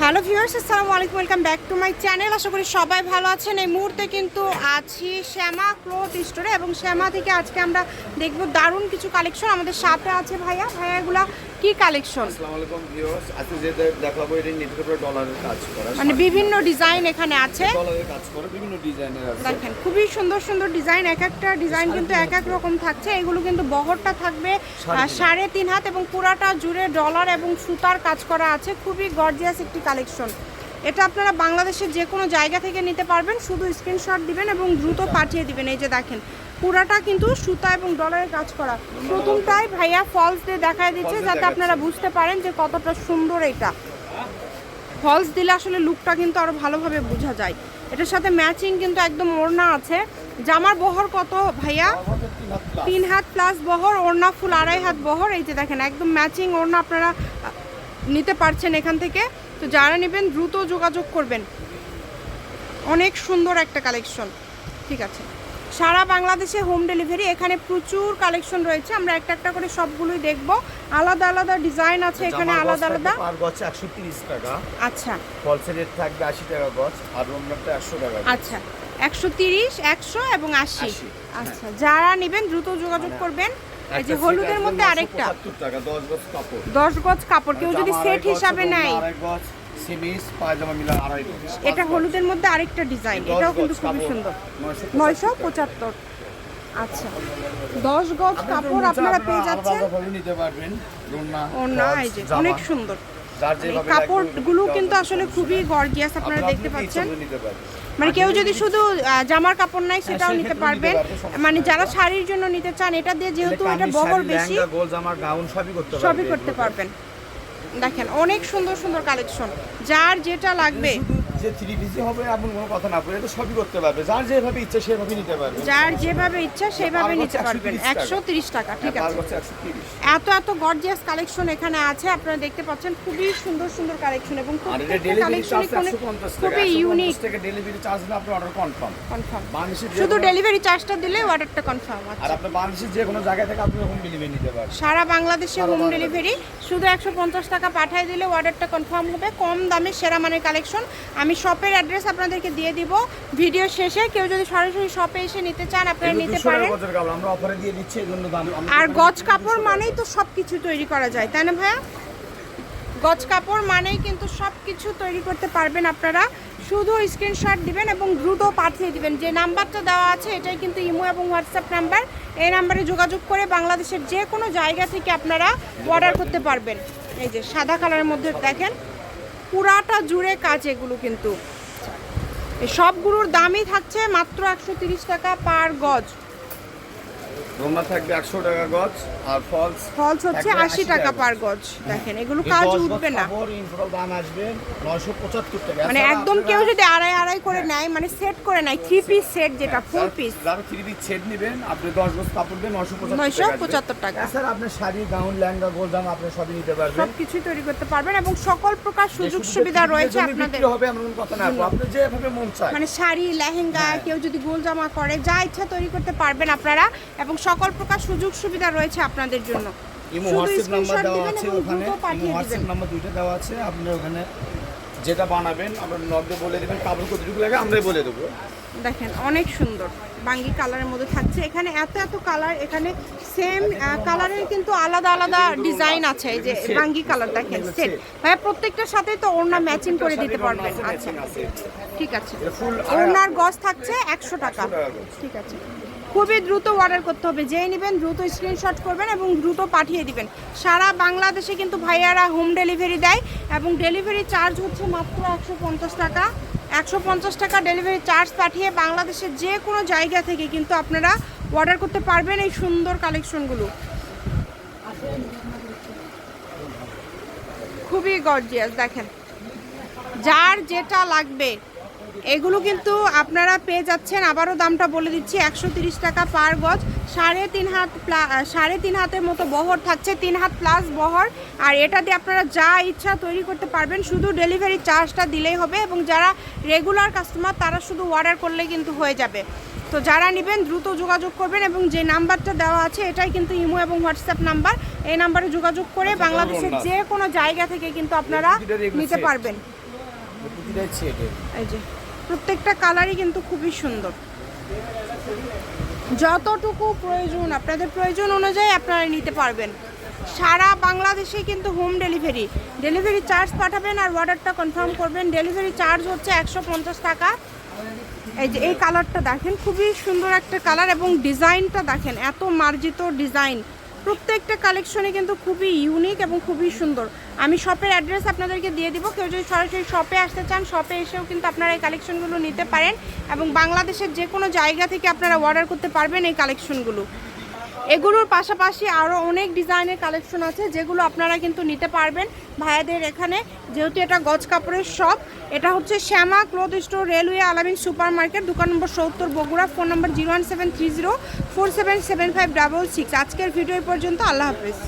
Hello viewers, আসসালামু আলাইকুম, welcome back to my channel. আশা করি সবাই ভালো আছেন। এই মুহূর্তে কিন্তু আছি শ্যামা ক্লোথ স্টোরে এবং শ্যামা থেকে আজকে আমরা দেখব দারুণ কিছু কালেকশন আমাদের সাথে আছে ভাইয়া। ভাইয়া এগুলা কি কালেকশন আসসালামু আলাইকুম ভিউয়ার্স আজকে যে দেখাবো এটা উপরে ডলারের কাজ করা। মানে বিভিন্ন ডিজাইন এখানে আছে। ডলারের কাজ করা বিভিন্ন ডিজাইনের আছে। দেখেন খুবই সুন্দর সুন্দর ডিজাইন এক একটা ডিজাইন কিন্তু এক এক রকম থাকছে। এগুলো কিন্তু বহরটা থাকবে সাড়ে তিন হাত এবং পুরাটা জুড়ে ডলার এবং সুতার কাজ করা আছে। খুবই গর্জিয়াস একটি কালেকশন এটা আপনারা বাংলাদেশের যে কোনো জায়গা থেকে নিতে পারবেন। শুধু স্ক্রিনশট দিবেন এবং দ্রুত পাঠিয়ে দিবেন। এই যে দেখেন পুরাটা কিন্তু সুতা এবং ডলারের কাজ করা। প্রথমটাই ভাইয়া ফলস দিয়ে দেখায় দিচ্ছে যাতে আপনারা বুঝতে পারেন যে কতটা সুন্দর এটা। ফলস দিলে আসলে লুকটা কিন্তু আরও ভালোভাবে বোঝা যায়। এটার সাথে ম্যাচিং কিন্তু একদম ওড়না আছে। জামার বহর কত ভাইয়া? তিন হাত প্লাস বহর ওড়না ফুল আড়াই হাত বহর। এই যে দেখেন একদম ম্যাচিং ওড়না আপনারা নিতে পারছেন এখান থেকে। তো যারা নেবেন দ্রুত যোগাযোগ করবেন। অনেক সুন্দর একটা কালেকশন। ঠিক আছে। সারা বাংলাদেশে হোম ডেলিভারি এখানে প্রচুর কালেকশন রয়েছে। আমরা একটা একটা করে সবগুলোই দেখব। আলাদা আলাদা ডিজাইন আছে এখানে আলাদা আলাদা। পার গজ 130 টাকা। আচ্ছা। ফলসের রেট থাকবে 80 টাকা গজ আর রুমনারটা 100 টাকা আচ্ছা। একশো তিরিশ একশো এবং আশি। আশি, আচ্ছা। যারা নেবেন দ্রুত যোগাযোগ করবেন। এই যে হলুদের মধ্যে আরেকটা। 975 টাকা 10 গজ কাপড়। দশ গজ কাপড় কেউ যদি সেট হিসাবে নেয়। আড়াই গজ সিমিস পায়জামা মিলা আড়াই এটা হলুদের মধ্যে আরেকটা ডিজাইন এটাও কিন্তু খুবই সুন্দর। 975 নয়শো পঁচাত্তর। আচ্ছা। দশ গজ কাপড় আপনারা পেয়ে যাচ্ছেন। নিতে পারবেন। অনেক সুন্দর। যেভাবে কাপড়গুলো কিন্তু আসলে খুবই গর্জিয়াস আপনারা দেখতে পাচ্ছেন। মানে কেউ যদি শুধু জামার কাপড় নাই সেটাও নিতে পারবেন। মানে যারা শাড়ির জন্য নিতে চান এটা দিয়ে যেহেতু এটা বহর বেশি সবই করতে পারবেন। দেখেন অনেক সুন্দর সুন্দর কালেকশন যার যেটা লাগবে যে থ্রি পিসি হবে এমন কোনো কথা না পড়ে এটা সবই করতে পারবে। যার যেভাবে ইচ্ছা সেভাবে নিতে পারবে। যার যেভাবে ইচ্ছা সেভাবে নিতে পারবেন। একশো তিরিশ টাকা। ঠিক আছে। একশো তিরিশ। এত এত গর্জিয়াস কালেকশন এখানে আছে আপনারা দেখতে পাচ্ছেন খুবই সুন্দর সুন্দর কালেকশন এবং খুবই ইউনিক ডেলিভারি চার্জ দিলে আপনার অর্ডার কনফার্ম কনফার্ম শুধু ডেলিভারি চার্জটা দিলে অর্ডারটা কনফার্ম আছে আর আপনার বাংলাদেশের যে কোনো জায়গা থেকে আপনি হোম ডেলিভারি নিতে পারবেন। সারা বাংলাদেশে হোম ডেলিভারি শুধু একশো পঞ্চাশ টাকা পাঠিয়ে দিলে অর্ডারটা কনফার্ম হবে। কম দামে সেরা মানের কালেকশন আমি শপের অ্যাড্রেস আপনাদেরকে দিয়ে দিব। ভিডিও শেষে কেউ যদি সরাসরি শপে এসে নিতে চান আপনারা নিতে পারেন। আমরা অফারে দিয়ে দিচ্ছি এই জন্য দাম আর গজ কাপড় মানেই তো সব কিছু তৈরি করা যায় তাই না ভাইয়া? গজ কাপড় মানেই কিন্তু সব কিছু তৈরি করতে পারবেন আপনারা। শুধু স্ক্রিনশট দিবেন এবং দ্রুত পাঠিয়ে দিবেন। যে নাম্বারটা দেওয়া আছে এটাই কিন্তু ইমো এবং হোয়াটসঅ্যাপ নাম্বার। এই নাম্বারে যোগাযোগ করে বাংলাদেশের যে কোনো জায়গা থেকে আপনারা অর্ডার করতে পারবেন। এই যে সাদা কালারের মধ্যে দেখেন পুরাটা জুড়ে কাজ এগুলো কিন্তু। সবগুলোর দামই থাকছে মাত্র একশো টাকা পার গজ। রোমনা থাকবে একশো টাকা গজ আর ফলস ফলস হচ্ছে থাকবে আশি টাকা পার গজ। দেখেন এগুলো কাজ উঠবে না। দাম আসবে নয়শো পঁচাত্তর টাকা। মানে একদম আপনারা- কেউ যদি আড়াই আড়াই করে নেয় মানে সেট করে নেয় থ্রি পিস সেট যেটা ফোর পিস যারা থ্রি পিস সেট নেবেন আপনি দশ গজ কাপড় দেন টাকা স্যার আপনার শাড়ি গাউন লেহেঙ্গা গোল জামা আপনি সবই নিতে পারবেন। সব কিছুই তৈরি করতে পারবেন এবং সকল প্রকার সুযোগ সুবিধা রয়েছে আপনাদের। হবে এমন কথা না আপনি যেভাবে মন চায়। মানে শাড়ি লেহেঙ্গা হ্যাঁ। কেউ যদি গোল জামা করে যা ইচ্ছা তৈরি করতে পারবেন আপনারা এবং সকল প্রকার সুযোগ সুবিধা রয়েছে আপনাদের জন্য। ইমো হোয়াটসঅ্যাপ নাম্বার দেওয়া আছে ওখানে। ইমো হোয়াটসঅ্যাপ নাম্বার দুইটা দেওয়া আছে। আপনি ওখানে যেটা বানাবেন আমরা নগদে বলে দেবেন কাপড় কতটুকু লাগে আমরাই বলে দেবো। দেখেন অনেক সুন্দর। বাঙ্গি কালারের মধ্যে থাকছে। এখানে এত এত কালার এখানে সেম কালারের কিন্তু আলাদা আলাদা ডিজাইন আছে। যে. বাঙ্গি কালার দেখেন সেট ভাই প্রত্যেকটার সাথে তো ওড়না ম্যাচিং করে দিতে পারবেন। আচ্ছা। ঠিক আছে। ওড়নার গজ থাকছে একশো টাকা। ঠিক আছে। খুবই দ্রুত অর্ডার করতে হবে। যেই নেবেন দ্রুত স্ক্রিনশট করবেন এবং দ্রুত পাঠিয়ে দিবেন। সারা বাংলাদেশে কিন্তু ভাইয়ারা হোম ডেলিভারি দেয় এবং ডেলিভারি চার্জ হচ্ছে মাত্র একশো পঞ্চাশ টাকা। একশো পঞ্চাশ টাকা ডেলিভারি চার্জ পাঠিয়ে বাংলাদেশের যে কোনো জায়গা থেকে কিন্তু আপনারা অর্ডার করতে পারবেন এই সুন্দর কালেকশনগুলো খুবই গর্জিয়াস দেখেন। যার যেটা লাগবে এগুলো কিন্তু আপনারা পেয়ে যাচ্ছেন। আবারও দামটা বলে দিচ্ছি একশো তিরিশ টাকা পার গজ। সাড়ে তিন হাত সাড়ে তিন হাতের মতো বহর থাকছে তিন হাত প্লাস বহর। আর এটা দিয়ে আপনারা যা ইচ্ছা তৈরি করতে পারবেন শুধু ডেলিভারি চার্জটা দিলেই হবে এবং যারা রেগুলার কাস্টমার তারা শুধু অর্ডার করলে কিন্তু হয়ে যাবে। তো যারা নেবেন দ্রুত যোগাযোগ করবেন এবং যে নাম্বারটা দেওয়া আছে এটাই কিন্তু ইমো এবং হোয়াটসঅ্যাপ নাম্বার। এই নাম্বারে যোগাযোগ করে আচ্ছা, বাংলাদেশের যে কোনো জায়গা থেকে কিন্তু আপনারা নিতে পারবেন। এই যে। প্রত্যেকটা কালারই কিন্তু খুবই সুন্দর। যতটুকু প্রয়োজন, আপনাদের প্রয়োজন অনুযায়ী আপনারা নিতে পারবেন। সারা বাংলাদেশে কিন্তু হোম ডেলিভারি ডেলিভারি চার্জ পাঠাবেন আর অর্ডারটা কনফার্ম করবেন। ডেলিভারি চার্জ হচ্ছে একশো পঞ্চাশ টাকা। এই যে, এই কালারটা দেখেন, খুবই সুন্দর একটা কালার এবং ডিজাইনটা দেখেন, এত মার্জিত ডিজাইন প্রত্যেকটা কালেকশনে কিন্তু খুবই ইউনিক এবং খুবই সুন্দর। আমি শপের অ্যাড্রেস আপনাদেরকে দিয়ে দিব। কেউ যদি সরাসরি শপে আসতে চান শপে এসেও কিন্তু আপনারা এই কালেকশনগুলো নিতে পারেন এবং বাংলাদেশের যে কোনো জায়গা থেকে আপনারা অর্ডার করতে পারবেন এই কালেকশনগুলো। এগুলোর পাশাপাশি আরও অনেক ডিজাইনের কালেকশন আছে, যেগুলো আপনারা কিন্তু নিতে পারবেন ভাইয়াদের এখানে। যেহেতু এটা গজ কাপড়ের শপ এটা হচ্ছে Shyama cloth store railway Alamin super market দোকান নম্বর সত্তর Bogura, phone number zero one seven three zero, four seven seven five double six. আজকের ভিডিও পর্যন্ত, আল্লাহ হাফেজ।